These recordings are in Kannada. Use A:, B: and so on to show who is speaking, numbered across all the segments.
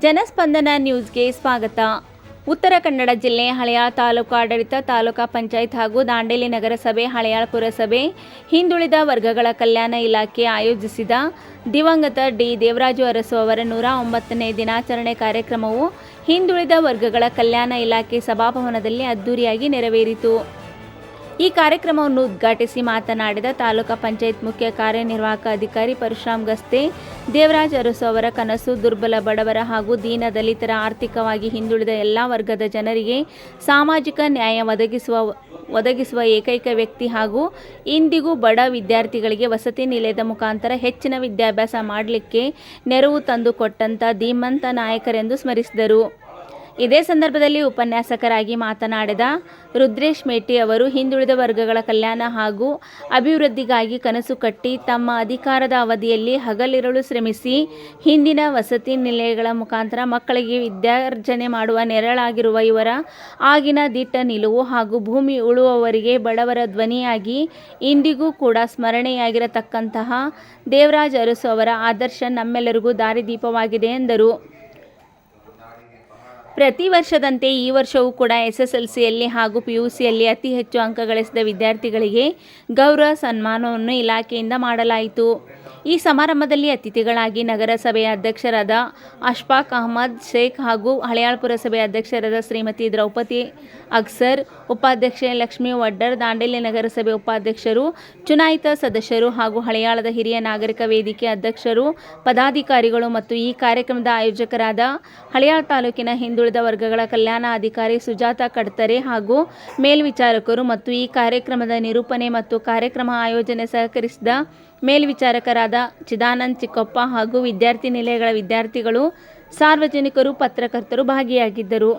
A: ಜನಸ್ಪಂದನ ನ್ಯೂಸ್ಗೆ ಸ್ವಾಗತ. ಉತ್ತರ ಕನ್ನಡ ಜಿಲ್ಲೆ ಹಳೆಯಾಳ ತಾಲೂಕು ಆಡಳಿತ, ತಾಲೂಕಾ ಪಂಚಾಯತ್ ಹಾಗೂ ದಾಂಡೇಲಿ ನಗರಸಭೆ ಹಳೆಯಾಳ ಪುರಸಭೆ, ಹಿಂದುಳಿದ ವರ್ಗಗಳ ಕಲ್ಯಾಣ ಇಲಾಖೆ ಆಯೋಜಿಸಿದ ದಿವಂಗತ ಡಿ. ದೇವರಾಜು ಅರಸು ಅವರ ನೂರ ಒಂಬತ್ತನೇ ದಿನಾಚರಣೆ ಕಾರ್ಯಕ್ರಮವು ಹಿಂದುಳಿದ ವರ್ಗಗಳ ಕಲ್ಯಾಣ ಇಲಾಖೆ ಸಭಾಭವನದಲ್ಲಿ ಅದ್ದೂರಿಯಾಗಿ ನೆರವೇರಿತು. ಈ ಕಾರ್ಯಕ್ರಮವನ್ನು ಉದ್ಘಾಟಿಸಿ ಮಾತನಾಡಿದ ತಾಲೂಕಾ ಪಂಚಾಯತ್ ಮುಖ್ಯ ಕಾರ್ಯನಿರ್ವಾಹಕ ಅಧಿಕಾರಿ ಪರಶುರಾಮ್ ಗಸ್ತೆ, ದೇವರಾಜ್ ಅರಸು ಅವರ ಕನಸು, ದುರ್ಬಲ ಬಡವರ ಹಾಗೂ ದೀನ ದಲಿತರ ಆರ್ಥಿಕವಾಗಿ ಹಿಂದುಳಿದ ಎಲ್ಲ ವರ್ಗದ ಜನರಿಗೆ ಸಾಮಾಜಿಕ ನ್ಯಾಯ ಒದಗಿಸುವ ಒದಗಿಸುವ ಏಕೈಕ ವ್ಯಕ್ತಿ ಹಾಗೂ ಇಂದಿಗೂ ಬಡ ವಿದ್ಯಾರ್ಥಿಗಳಿಗೆ ವಸತಿ ನಿಲಯದ ಮುಖಾಂತರ ಹೆಚ್ಚಿನ ವಿದ್ಯಾಭ್ಯಾಸ ಮಾಡಲಿಕ್ಕೆ ನೆರವು ತಂದುಕೊಟ್ಟಂಥ ಧೀಮಂತ ನಾಯಕರೆಂದು ಸ್ಮರಿಸಿದರು. ಇದೇ ಸಂದರ್ಭದಲ್ಲಿ ಉಪನ್ಯಾಸಕರಾಗಿ ಮಾತನಾಡಿದ ರುದ್ರೇಶ್ ಮೇಟಿ ಅವರು ಹಿಂದುಳಿದ ವರ್ಗಗಳ ಕಲ್ಯಾಣ ಹಾಗೂ ಅಭಿವೃದ್ಧಿಗಾಗಿ ಕನಸು ಕಟ್ಟಿ ತಮ್ಮ ಅಧಿಕಾರದ ಅವಧಿಯಲ್ಲಿ ಹಗಲಿರುಳು ಶ್ರಮಿಸಿ ಹಿಂದಿನ ವಸತಿ ನಿಲಯಗಳ ಮುಖಾಂತರ ಮಕ್ಕಳಿಗೆ ವಿದ್ಯಾರ್ಜನೆ ಮಾಡುವ ನೆರಳಾಗಿರುವ ಇವರ ಆಗಿನ ದಿಟ್ಟ ನಿಲುವು ಹಾಗೂ ಭೂಮಿ ಉಳುವವರಿಗೆ ಬಡವರ ಧ್ವನಿಯಾಗಿ ಇಂದಿಗೂ ಕೂಡ ಸ್ಮರಣೆಯಾಗಿರತಕ್ಕಂತಹ ದೇವರಾಜ್ ಅರಸು ಅವರ ಆದರ್ಶ ನಮ್ಮೆಲ್ಲರಿಗೂ ದಾರಿದೀಪವಾಗಿದೆ ಎಂದರು. ಪ್ರತಿ ವರ್ಷದಂತೆ ಈ ವರ್ಷವೂ ಕೂಡ ಎಸ್ ಎಸ್ ಎಲ್ ಸಿಯಲ್ಲಿ ಹಾಗೂ ಪಿ ಯು ಸಿಯಲ್ಲಿ ಅತಿ ಹೆಚ್ಚು ಅಂಕ ಗಳಿಸಿದ ವಿದ್ಯಾರ್ಥಿಗಳಿಗೆ ಗೌರವ ಸನ್ಮಾನವನ್ನು ಇಲಾಖೆಯಿಂದ ಮಾಡಲಾಯಿತು. ಈ ಸಮಾರಂಭದಲ್ಲಿ ಅತಿಥಿಗಳಾಗಿ ನಗರಸಭೆಯ ಅಧ್ಯಕ್ಷರಾದ ಅಶ್ಫಾಕ್ ಅಹಮದ್ ಶೇಖ್ ಹಾಗೂ ಹಳೆಯಾಳ್ ಪುರಸಭೆ ಅಧ್ಯಕ್ಷರಾದ ಶ್ರೀಮತಿ ದ್ರೌಪದಿ ಅಕ್ಸರ್, ಉಪಾಧ್ಯಕ್ಷೆ ಲಕ್ಷ್ಮೀ ವಡ್ಡರ್, ದಾಂಡೇಲಿ ನಗರಸಭೆ ಉಪಾಧ್ಯಕ್ಷರು, ಚುನಾಯಿತ ಸದಸ್ಯರು ಹಾಗೂ ಹಳೆಯಾಳದ ಹಿರಿಯ ನಾಗರಿಕ ವೇದಿಕೆ ಅಧ್ಯಕ್ಷರು, ಪದಾಧಿಕಾರಿಗಳು ಮತ್ತು ಈ ಕಾರ್ಯಕ್ರಮದ ಆಯೋಜಕರಾದ ಹಳೆಯಾಳ್ ತಾಲೂಕಿನ ಹಿಂದುಳಿದ ವರ್ಗಗಳ ಕಲ್ಯಾಣ ಅಧಿಕಾರಿ ಸುಜಾತ ಕಡ್ತರೆ ಹಾಗೂ ಮೇಲ್ವಿಚಾರಕರು ಮತ್ತು ಈ ಕಾರ್ಯಕ್ರಮದ ನಿರೂಪಣೆ ಮತ್ತು ಕಾರ್ಯಕ್ರಮ ಆಯೋಜನೆ ಸಹಕರಿಸಿದ ಮೇಲ್ವಿಚಾರಕರಾದ ಚಿದಾನಂದ್ ಚಿಕ್ಕಪ್ಪ ಹಾಗೂ ವಿದ್ಯಾರ್ಥಿ ನಿಲಯಗಳ ವಿದ್ಯಾರ್ಥಿಗಳು, ಸಾರ್ವಜನಿಕರು, ಪತ್ರಕರ್ತರು ಭಾಗಿಯಾಗಿದ್ದರು.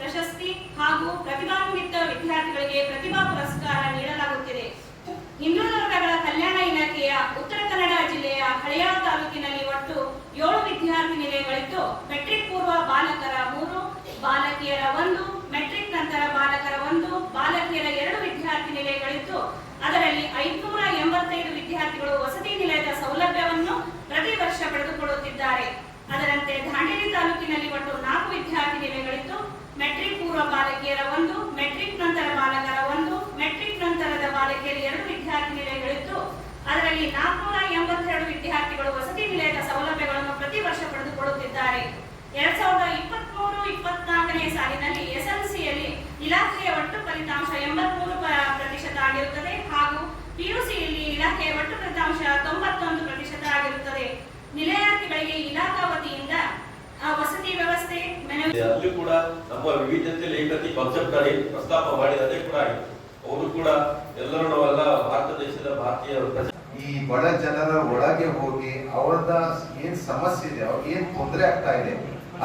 B: ಪ್ರಶಸ್ತಿ ಹಾಗೂ ವಿದ್ಯಾರ್ಥಿಗಳಿಗೆ ಪ್ರತಿಭಾ ನೀಡಲಾಗುತ್ತಿದೆ. ಹಿಂದುಳಿದ ವರ್ಗಗಳ ಕಲ್ಯಾಣ ಇಲಾಖೆಯ ಉತ್ತರ ಕನ್ನಡ ಜಿಲ್ಲೆಯ ಹಳೆಯ ತಾಲೂಕಿನಲ್ಲಿ ಒಟ್ಟು ಏಳು ವಿದ್ಯಾರ್ಥಿ ನಿಲಯಗಳಿದ್ದು ಮೆಟ್ರಿಕ್ ಪೂರ್ವ ಬಾಲಕರ ಮೂರು, ಬಾಲಕಿಯರ ಒಂದು ಮೆಟ್ರಿಕ್ ನಂತರ ಬಾಲಕರ ಒಂದು, ಬಾಲಕಿಯರ ಎರಡು ವಿದ್ಯಾರ್ಥಿ ನಿಲಯಗಳಿದ್ದು, ಅದರಲ್ಲಿ ಐದುನೂರ ಎಂಬತ್ತೈದು ವಿದ್ಯಾರ್ಥಿಗಳು ವಸತಿ ನಿಲಯದ ಸೌಲಭ್ಯವನ್ನು ಪ್ರತಿ ವರ್ಷ ಪಡೆದುಕೊಳ್ಳುತ್ತಿದ್ದಾರೆ. ಅದರಂತೆ ದಾಂಡೇಲಿ ತಾಲೂಕಿನಲ್ಲಿ ಒಟ್ಟು ನಾಲ್ಕು ವಿದ್ಯಾರ್ಥಿ ನಿಲಯಗಳಿದ್ದು ಮೆಟ್ರಿಕ್ ಪೂರ್ವ ಬಾಲಕಿಯರ ಒಂದು ಮೆಟ್ರಿಕ್ ನಂತರ ಬಾಲಕರ ಒಂದು ಮೆಟ್ರಿಕ್ ನಂತರದ ಬಾಲಕಿಯರ ಎರಡು ವಿದ್ಯಾರ್ಥಿ ನಿಲಯಗಳಿದ್ದು, ಅದರಲ್ಲಿ ನಾಲ್ಕುನೂರ ಎಂಬತ್ತೆರಡು ವಿದ್ಯಾರ್ಥಿಗಳು ವಸತಿ ನಿಲಯದ ಸೌಲಭ್ಯಗಳನ್ನು ಪ್ರತಿ ಪಡೆದುಕೊಳ್ಳುತ್ತಿದ್ದಾರೆ ಎರಡ್ ಸಾವಿರದ ಇಪ್ಪತ್ಮೂರು, ಇಪ್ಪತ್ನಾಲ್ಕನೇ ಸಾಲಿನಲ್ಲಿ ಎಸ್ಎಲ್ಸಿಯಲ್ಲಿ ಇಲಾಖೆಯ ಒಟ್ಟು ಫಲಿತಾಂಶ ಎಂಬತ್ಮೂರು ಪ್ರತಿಶತ ಆಗಿರುತ್ತದೆ ಹಾಗೂ ಪಿಯುಸಿಯಲ್ಲಿ ಇಲಾಖೆಯ ಒಟ್ಟು ಫಲಿತಾಂಶ ತೊಂಬತ್ತೊಂದು ಪ್ರತಿಶತ ಆಗಿರುತ್ತದೆ. ನಿಲಯಾರ್ಥಿಗಳಿಗೆ ಇಲಾಖಾ ವತಿಯಿಂದ ವಸತಿ ವ್ಯವಸ್ಥೆ
C: ಅಲ್ಲಿ ಕೂಡ ನಮ್ಮ ವಿವಿಧತೆಯಲ್ಲಿ ಏಕತೆ ಪ್ರಸ್ತಾಪ ಮಾಡಿ ಅದೇ ಕೂಡ ಅವರು ಕೂಡ ಎಲ್ಲರೂ ಭಾರತ ದೇಶದ ಭಾರತೀಯ
D: ಈ ಬಡ ಜನರ ಒಳಗೆ ಹೋಗಿ ಅವ್ರದ ಏನ್ ಸಮಸ್ಯೆ ಇದೆ, ಅವ್ರಿಗೆ ಏನ್ ತೊಂದರೆ ಆಗ್ತಾ ಇದೆ,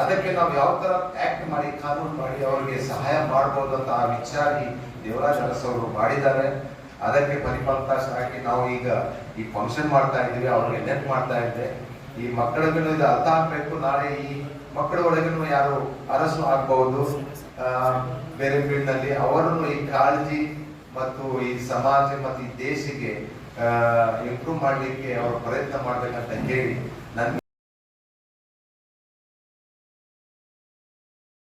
D: ಅದಕ್ಕೆ ನಾವು ಯಾವ ತರ ಆಕ್ಟ್ ಮಾಡಿ, ಕಾನೂನು ಮಾಡಿ ಅವ್ರಿಗೆ ಸಹಾಯ ಮಾಡ್ಬೋದು ಅಂತ ಆ ವಿಚಾರಿ ದೇವರಾಜ್ ಅರಸ್ ಅವರು ಮಾಡಿದ್ದಾರೆ. ಅದಕ್ಕೆ ಫಲಿತಾಂಶ ನಾವು ಈಗ ಈ ಫಂಕ್ಷನ್ ಮಾಡ್ತಾ ಇದೀವಿ ಅವ್ರಿಗೆ ನೆಟ್ ಮಾಡ್ತಾ ಇದ್ದೆ ಈ ಮಕ್ಕಳಿಗೂ ಇದು ಅರ್ಥ ಆಗ್ಬೇಕು, ನಾಳೆ ಈ ಮಕ್ಕಳ ಒಳಗೂ ಯಾರು ಅರಸು ಆಗ್ಬಹುದು. ಬೇರೆ ಫೀಲ್ಡ್ನಲ್ಲಿ ಅವರನ್ನು ಈ ಕಾಳಜಿ ಮತ್ತು ಈ ಸಮಾಜ ಮತ್ತು ಈ ದೇಶಕ್ಕೆ ಇಂಪ್ರೂವ್ ಮಾಡಲಿಕ್ಕೆ ಅವರು ಪ್ರಯತ್ನ ಮಾಡಬೇಕಂತ ಹೇಳಿ ನನ್ನ